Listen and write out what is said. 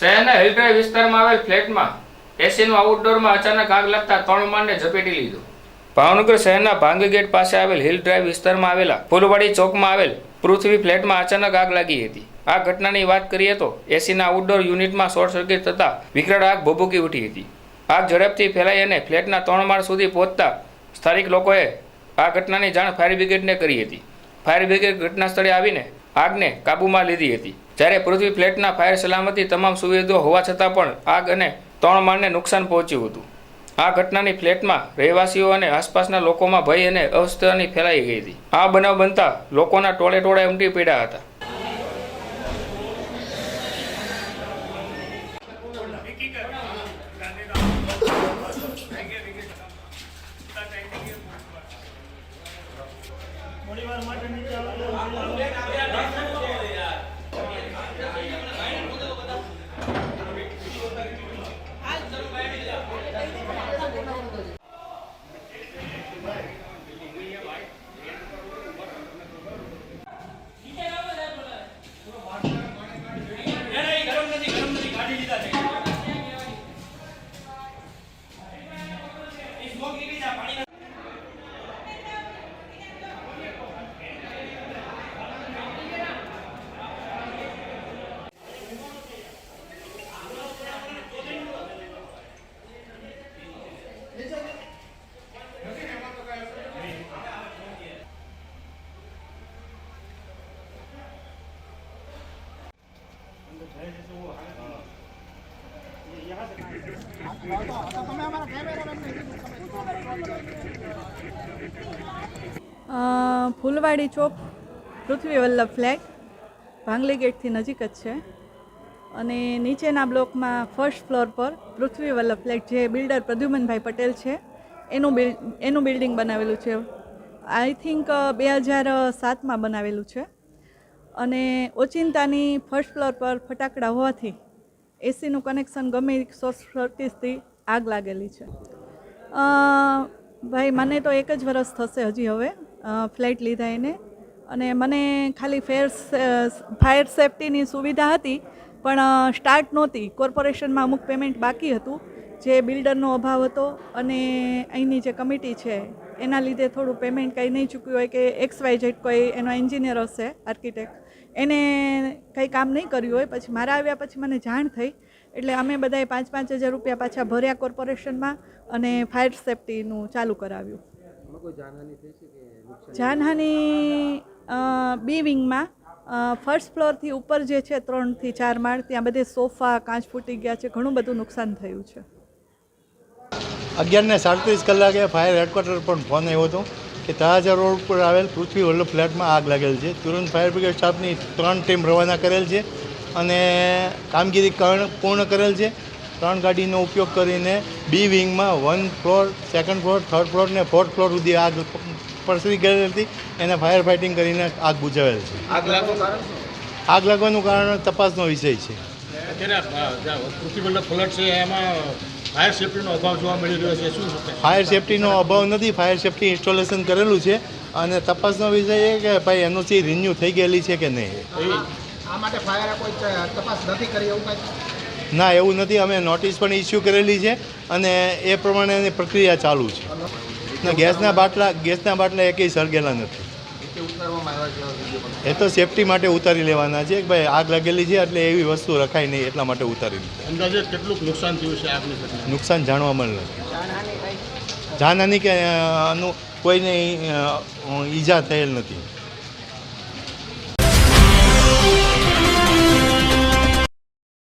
શહેરના હિલડ્રાઈવ વિસ્તારમાં આવેલ ફ્લેટમાં એસીનું આઉટડોરમાં અચાનક આગ લાગતા ત્રણ માળને ઝપેટી લીધું. ભાવનગર શહેરના ભાંગી ગેટ પાસે આવેલ હિલ ડ્રાઈવ વિસ્તારમાં આવેલા ફૂલવાડી ચોકમાં આવેલ પૃથ્વી ફ્લેટમાં અચાનક આગ લાગી હતી. આ ઘટનાની વાત કરીએ તો એસીના આઉટડોર યુનિટમાં શોર્ટ સર્કિટ થતાં વિકરાળ આગ ભભૂકી ઉઠી હતી. આગ ઝડપથી ફેલાઈ અને ફ્લેટના ત્રણ માળ સુધી પહોંચતા સ્થાનિક લોકોએ આ ઘટનાની જાણ ફાયર બ્રિગેડને કરી હતી. ફાયર બ્રિગેડ ઘટના સ્થળે આવીને આગને કાબૂમાં લીધી હતી. જ્યારે પૃથ્વી ફ્લેટના ફાયર સલામતી તમામ સુવિધાઓ હોવા છતાં પણ આગ અને ત્રણ માળને નુકસાન પહોંચ્યું હતું. આ ઘટનાની ફ્લેટમાં રહેવાસીઓ અને આસપાસના લોકોમાં ભય અને અસ્થિરતાની ફેલાઈ ગઈ હતી. આ બનાવ બનતા લોકોના ટોળે ટોળે ઉમટી પડ્યા હતા. અ, ફૂલવાડી ચોક પૃથ્વી વલ્લભ ફ્લેટ ભાંગલી ગેટથી નજીક જ છે. અને નીચેના બ્લોકમાં ફર્સ્ટ ફ્લોર પર પૃથ્વી વલ્લભ ફ્લેટ જે બિલ્ડર પ્રદ્યુમનભાઈ પટેલ છે, એનું બિલ, એનું બિલ્ડિંગ બનાવેલું છે. આઈ થિંક બે હજાર સાતમાં બનાવેલું છે. અને ઓચિંતાની ફર્સ્ટ ફ્લોર પર ફટાકડા હોવાથી એસીનું કનેક્શન ગમે શોર્ટ સર્કિટથી આગ લાગેલી છે. ભાઈ, મને તો એક જ વરસ થશે હજી હવે ફ્લાઇટ લીધા એને. અને મને ખાલી ફેર ફાયર સેફટીની સુવિધા હતી, પણ સ્ટાર્ટ નહોતી. કોર્પોરેશનમાં અમુક પેમેન્ટ બાકી હતું, જે બિલ્ડરનો અભાવ હતો અને અહીંની જે કમિટી છે એના લીધે થોડું પેમેન્ટ કંઈ નહીં ચૂક્યું હોય કે એક્સ વાય જેટ કોઈ એનો એન્જિનિયર હશે આર્કિટેક્ટ એને કંઈ કામ નહીં કર્યું હોય પછી મારા આવ્યા પછી મને જાણ થઈ. એટલે અમે બધાએ પાંચ પાંચ હજાર રૂપિયા પાછા ભર્યા કોર્પોરેશનમાં અને ફાયર સેફટીનું ચાલુ કરાવ્યું. જાનહાનિ બી વિંગમાં ફર્સ્ટ ફ્લોરથી ઉપર જે છે ત્રણથી ચાર માળ ત્યાં બધે સોફા કાચ ફૂટી ગયા છે ઘણું બધું નુકસાન થયું છે. અગિયારને સાડત્રીસ કલાકે ફાયર હેડક્વાર્ટર પણ ફોન આવ્યો હતો કે તળાજા રોડ પર આવેલ પૃથ્વી વલ્લભ ફ્લેટમાં આગ લાગેલ છે. તુરંત ફાયર બ્રિગેડ સ્ટાફની ત્રણ ટીમ રવાના કરેલ છે અને કામગીરી પૂર્ણ કરેલ છે. ત્રણ ગાડીનો ઉપયોગ કરીને B વિંગમાં one floor second floor third floor ને ફોર્થ ફ્લોર સુધી આગ પ્રસરી ગયેલી હતી. એને ફાયર ફાઇટિંગ કરીને આગ બુજાવેલ છે. આગ લાગવાનું કારણ આગ લાગવાનું કારણ તપાસનો વિષય છે. અત્યારે પૃથ્વી ફ્લડ છે એમાં ફાયર સેફટીનો અભાવ જોવા મળી રહ્યો છે શું ફાયર સેફટીનો અભાવ નથી. ફાયર સેફટી ઇન્સ્ટોલેશન કરેલું છે અને તપાસનો વિષય એ કે ભાઈ એનઓસી રિન્યુ થઈ ગયેલી છે કે નહીં? આ માટે ફાયર કોઈ તપાસ નથી કરી એવું કાંઈ? ના એવું નથી. અમે નોટિસ પણ ઇસ્યુ કરેલી છે અને એ પ્રમાણેની પ્રક્રિયા ચાલુ છે. ને ગેસના બાટલા ગેસના બાટલા એકેય સળગેલા નથી. એ તો સેફટી માટે ઉતારી લેવાના છે. કે ભાઈ આગ લાગેલી છે એટલે એવી વસ્તુ રખાય નહીં એટલા માટે ઉતારી લીધી. અંદાજે કેટલું નુકસાન થયું છે આગની નુકસાન જાણવા મળે. નથી જાનહાની કે આનું કોઈને ઈજા થયેલ નથી.